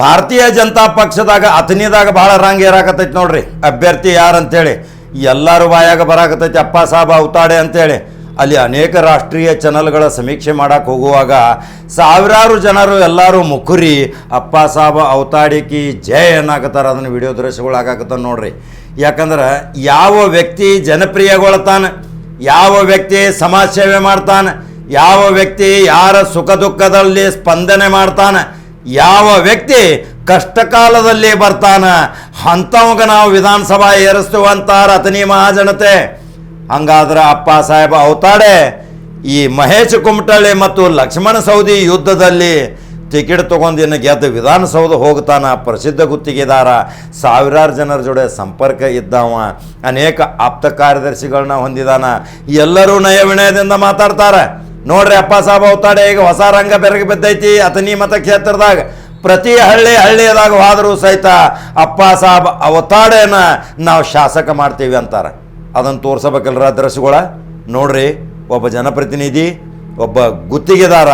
ಭಾರತೀಯ ಜನತಾ ಪಕ್ಷದಾಗ ಅಥನಿದಾಗ ಭಾಳ ರಂಗ್ ಏರಾಕತೈತಿ ನೋಡ್ರಿ. ಅಭ್ಯರ್ಥಿ ಯಾರಂತೇಳಿ? ಎಲ್ಲರೂ ಬಾಯಾಗ ಬರಾಕತೈತಿ ಅಪ್ಪ ಸಾಬ ಅವತಾಡೆ ಅಂತೇಳಿ. ಅಲ್ಲಿ ಅನೇಕ ರಾಷ್ಟ್ರೀಯ ಚಾನಲ್ಗಳ ಸಮೀಕ್ಷೆ ಮಾಡೋಕ್ಕೆ ಹೋಗುವಾಗ ಸಾವಿರಾರು ಜನರು ಎಲ್ಲರೂ ಮುಖುರಿ ಅಪ್ಪ ಸಾಬ ಅವತಾಡಿಕಿ ಜಯ ಏನಾಕತ್ತಾರ ಅದನ್ನು ವಿಡಿಯೋ ದೃಶ್ಯಗಳು ಆಗಾಕತ್ತಾನ ನೋಡ್ರಿ. ಯಾಕಂದ್ರೆ ಯಾವ ವ್ಯಕ್ತಿ ಜನಪ್ರಿಯಗೊಳ್ತಾನೆ, ಯಾವ ವ್ಯಕ್ತಿ ಸಮಾಜ ಸೇವೆ ಮಾಡ್ತಾನೆ, ಯಾವ ವ್ಯಕ್ತಿ ಯಾರ ಸುಖ ದುಃಖದಲ್ಲಿ ಸ್ಪಂದನೆ ಮಾಡ್ತಾನೆ ಯಾವ ವ್ಯಕ್ತಿ ಕಷ್ಟ ಕಾಲದಲ್ಲಿ ಬರ್ತಾನ ಅಂಥವಾಗ ನಾವು ವಿಧಾನಸಭಾ ಏರಿಸ್ತುವಂತ ರತನಿ ಮಹಾಜನತೆ. ಹಂಗಾದ್ರೆ ಅಪ್ಪ ಸಾಹೇಬ ಅವತಾಡೆ ಈ ಮಹೇಶ್ ಕುಮಟಳ್ಳಿ ಮತ್ತು ಲಕ್ಷ್ಮಣ ಸೌದಿ ಯುದ್ಧದಲ್ಲಿ ಟಿಕೆಟ್ ತಗೊಂಡಿನ ಗೆದ್ದು ವಿಧಾನಸೌಧ ಹೋಗ್ತಾನ ಪ್ರಸಿದ್ಧ ಗುತ್ತಿಗೆದಾರ. ಸಾವಿರಾರು ಜನರ ಜೊತೆ ಸಂಪರ್ಕ ಇದ್ದಾವ, ಅನೇಕ ಆಪ್ತ ಕಾರ್ಯದರ್ಶಿಗಳನ್ನ ಹೊಂದಿದಾನ. ಎಲ್ಲರೂ ನಯ ವಿನಯದಿಂದ ಮಾತಾಡ್ತಾರೆ. ನೋಡ್ರಿ ಅಪ್ಪ ಸಾಬ ಅವತಾಡೆ ಈಗ ಹೊಸ ರಂಗ ಬೆರಗಿ ಬಿದ್ದೈತಿ ಅತನಿ ಮತ ಕ್ಷೇತ್ರದಾಗ. ಪ್ರತಿ ಹಳ್ಳಿ ಹಳ್ಳಿಯದಾಗ ಹೋದರೂ ಸಹಿತ ಅಪ್ಪ ಸಾಬ್ ಅವತಾಡೇನ ನಾವು ಶಾಸಕ ಮಾಡ್ತೀವಿ ಅಂತಾರೆ. ಅದನ್ನು ತೋರ್ಸಬೇಕಲ್ರ ದೃಶ್ಯಗಳ ನೋಡ್ರಿ, ಒಬ್ಬ ಜನಪ್ರತಿನಿಧಿ, ಒಬ್ಬ ಗುತ್ತಿಗೆದಾರ,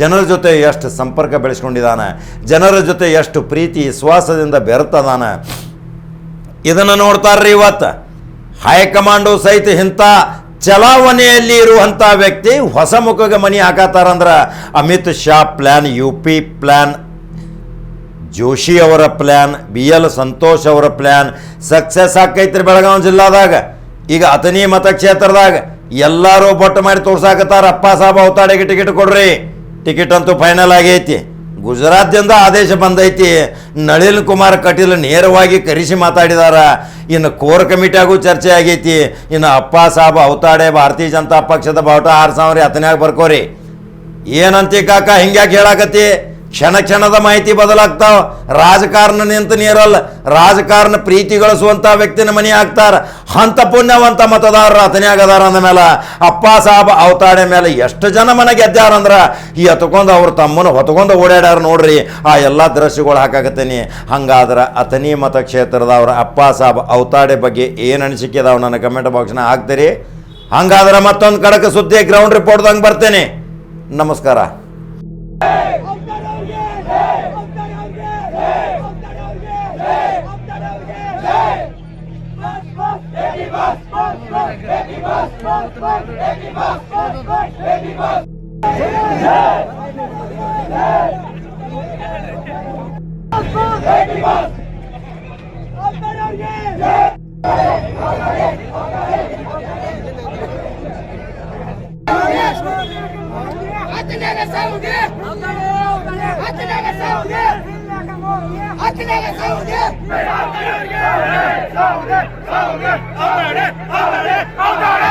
ಜನರ ಜೊತೆ ಎಷ್ಟು ಸಂಪರ್ಕ ಬೆಳೆಸ್ಕೊಂಡಿದ್ದಾನೆ ಜನರ ಜೊತೆ ಎಷ್ಟು ಪ್ರೀತಿ, ವಿಶ್ವಾಸದಿಂದ ಬೆರೆತದಾನ. ಇದನ್ನು ನೋಡ್ತಾರ್ರಿ ಇವತ್ತು. ಹೈಕಮಾಂಡು ಸಹಿತ ಇಂಥ ಚಲಾವಣೆಯಲ್ಲಿ ಇರುವಂಥ ವ್ಯಕ್ತಿ ಹೊಸ ಮುಖಗೆ ಮನಿ ಹಾಕತ್ತಾರಂದ್ರೆ Amit Shah plan U P plan Joshi ಅವರ ಪ್ಲ್ಯಾನ್ ಬಿ ಎಲ್ ಸಂತೋಷ್ ಅವರ ಪ್ಲ್ಯಾನ್ ಸಕ್ಸಸ್ ಆಕೈತ್ರಿ ಬೆಳಗಾವಿ ಜಿಲ್ಲಾದಾಗ. ಈಗ ಅಥಣಿ ಮತಕ್ಷೇತ್ರದಾಗ ಎಲ್ಲರೂ ಬೊಟ್ಟು ಮಾಡಿ ತೋರ್ಸಾಕತ್ತಾರ ಅಪ್ಪ ಸಾಬ ಅವತಾಡೆಗೆ ಟಿಕೆಟ್ ಕೊಡ್ರಿ. ಟಿಕೆಟ್ ಅಂತೂ ಫೈನಲ್ ಆಗೈತಿ. ಗುಜರಾತ್ದಿಂದ ಆದೇಶ ಬಂದೈತಿ. ನಳಿನ್ ಕುಮಾರ್ ಕಟೀಲ್ ನೇರವಾಗಿ ಕರೆಸಿ ಮಾತಾಡಿದಾರ. ಇನ್ನು ಕೋರ್ ಕಮಿಟಿಯಾಗೂ ಚರ್ಚೆ ಆಗೈತಿ. ಇನ್ನು ಅಪ್ಪ ಸಾಬ್ ಅವತಾಡೆ ಭಾರತೀಯ ಜನತಾ ಪಕ್ಷದ ಬಾವುಟ ಆರು ಸಾವಿರ ಹತ್ತನ್ಯಾಗ ಬರ್ಕೋರಿ. ಏನಂತಿ ಕಾಕ, ಹಿಂಗ್ಯಾಕೆ ಹೇಳಾಕತ್ತಿ? ಕ್ಷಣ ಕ್ಷಣದ ಮಾಹಿತಿ ಬದಲಾಗ್ತಾವ ರಾಜಕಾರಣ ನಿಂತ ನೀರಲ್ಲ. ರಾಜಕಾರಣ ಪ್ರೀತಿ ಗಳಿಸುವಂಥ ವ್ಯಕ್ತಿನ ಮನೆ ಆಗ್ತಾರ. ಹಂತ ಪುಣ್ಯವಂತ ಮತದಾರರ ಅತನೇ ಆಗದಾರ ಅಂದ ಮೇಲೆ ಅಪ್ಪ ಸಾಬ್ ಅವತಾಡೆ ಮೇಲೆ ಎಷ್ಟು ಜನ ಮನೆ ಗೆದ್ದಾರಂದ್ರ ಈ ಹತ್ಕೊಂಡು ಅವ್ರು ತಮ್ಮನ ಹೊತ್ಕೊಂಡು ಓಡಾಡ್ಯಾರ ನೋಡ್ರಿ, ಆ ಎಲ್ಲ ದೃಶ್ಯಗಳು ಹಾಕಾಕತ್ತೀನಿ. ಹಂಗಾದ್ರೆ ಮತಕ್ಷೇತ್ರದ ಮತಕ್ಷೇತ್ರದವ್ರ ಅಪ್ಪ ಸಾಬ್ ಅವತಾಡೆ ಬಗ್ಗೆ ಏನು ಅನಿಸಿಕೆ ಅದಾವ ನನ್ನ ಕಮೆಂಟ್ ಬಾಕ್ಸ್ನ ಹಾಕ್ತೀರಿ. ಹಂಗಾದ್ರೆ ಮತ್ತೊಂದು ಕಡಕ ಸುದ್ದಿ ಗ್ರೌಂಡ್ ರಿಪೋರ್ಟ್ದಂಗೆ ಬರ್ತೇನೆ. ನಮಸ್ಕಾರ. Hadi ne kadar savundu? Hadi ne kadar savundu? Atilla'ya Saudi! Saudi! Saudi! Saudi! Saudi! Saudi! Saudi! Saudi!